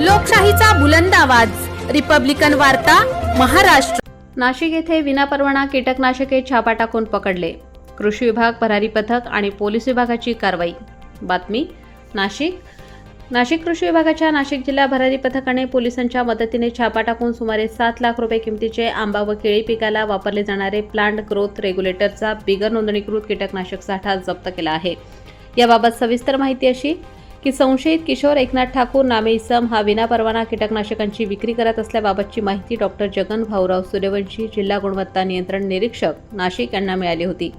लोकशाहीचा बुलंद आवाज. रिपब्लिकन वार्ता महाराष्ट्र. नाशिक येथे विनापरवाना कीटकनाशके छापा टाकून पकडले. कृषी विभाग भरारी पथक आणि पोलीस विभागाची कारवाई. बातमी नाशिक. नाशिक कृषी विभागाच्या नाशिक जिल्हा भरारी पथकाने पोलिसांच्या मदतीने छापा टाकून सुमारे सात लाख रुपये किमतीचे आंबा व केळी पिकाला वापरले जाणारे प्लांट ग्रोथ रेग्युलेटरचा बिगर नोंदणीकृत कीटकनाशक साठा जप्त केला आहे. याबाबत सविस्तर माहिती अशी की संशयित किशोर एकनाथ ठाकूर नामे इसम हा विनापरवाना कीटकनाशकांची विक्री करत असल्याबाबतची माहिती डॉक्टर जगन भाऊराव सूर्यवंशी जिल्हा गुणवत्ता नियंत्रण निरीक्षक नाशिक यांना मिळाली होती.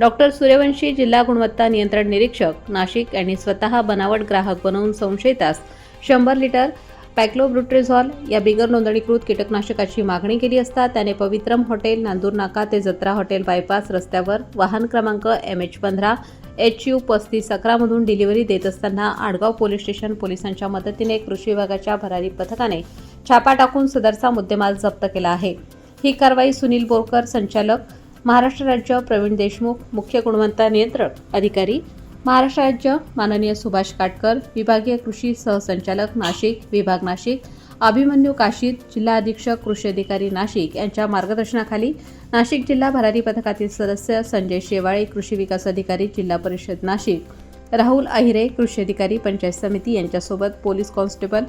डॉक्टर सूर्यवंशी जिल्हा गुणवत्ता नियंत्रण निरीक्षक नाशिक यांनी स्वतः बनावट ग्राहक बनवून संशयितास शंभर लिटर पॅक्लोब्रुट्रेझॉल या बिगर नोंदणीकृत कीटकनाशकाची मागणी केली असता त्याने पवित्रम हॉटेल नांदूर नाका ते जत्रा हॉटेल बायपास रस्त्यावर वाहन क्रमांक एम एच पंधरा एच यू पस्तीस अकरामधून डिलिव्हरी देत असताना आडगाव पोलीस स्टेशन पोलिसांच्या मदतीने कृषी विभागाच्या भरारी पथकाने छापा टाकून सदरचा मुद्देमाल जप्त केला आहे. ही कारवाई सुनील बोरकर संचालक महाराष्ट्र राज्य प्रवीण देशमुख मुख्य गुणवत्ता नियंत्रक अधिकारी महाराष्ट्र राज्य माननीय सुभाष काटकर विभागीय कृषी सहसंचालक नाशिक विभाग नाशिक अभिमन्यू काशीद जिल्हा अधीक्षक कृषी अधिकारी नाशिक यांच्या मार्गदर्शनाखाली नाशिक जिल्हा भरारी पथकातील सदस्य संजय शेवाळे कृषी विकास अधिकारी जिल्हा परिषद नाशिक राहुल अहिरे कृषी अधिकारी पंचायत समिती यांच्यासोबत police constable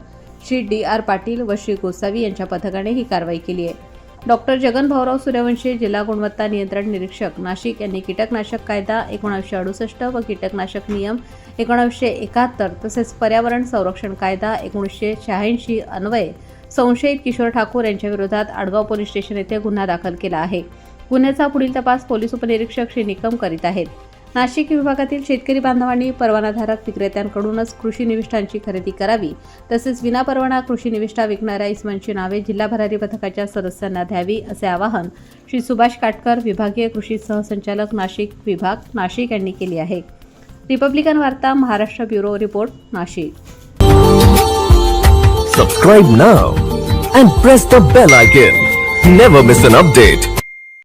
Shri D R Patil व श्री गोसावी यांच्या पथकाने ही कारवाई केली आहे. डॉक्टर जगन भाऊराव सूर्यवंशी जिल्हा गुणवत्ता नियंत्रण निरीक्षक नाशिक यांनी कीटकनाशक कायदा एकोणावीसशे अडुसष्ट व कीटकनाशक नियम एकोणावीसशे एकाहत्तर तसेच पर्यावरण संरक्षण कायदा एकोणीसशे शहाऐंशी अन्वये संशयित किशोर ठाकूर यांच्याविरोधात आडगाव पोलीस स्टेशन येथे गुन्हा दाखल केला आहे. गुन्ह्याचा पुढील तपास पोलीस उपनिरीक्षक श्री निकम करीत आहेत. नाशिक विभागातील शेतकरी बांधवांनी परवानाधारक विक्रेत्यांकडूनच कृषी निविष्ठांची खरेदी करावी. तसेच विनापरवाना कृषी निविष्ठा विकणाऱ्या इसमांची नावे जिल्हा भरारी पथकाच्या सदस्यांना द्यावी असे आवाहन श्री सुभाष काटकर विभागीय कृषी सहसंचालक नाशिक विभाग नाशिक यांनी केले आहे. रिपब्लिकन वार्ता Maharashtra bureau report Nashik. Subscribe now and press the bell icon never miss an update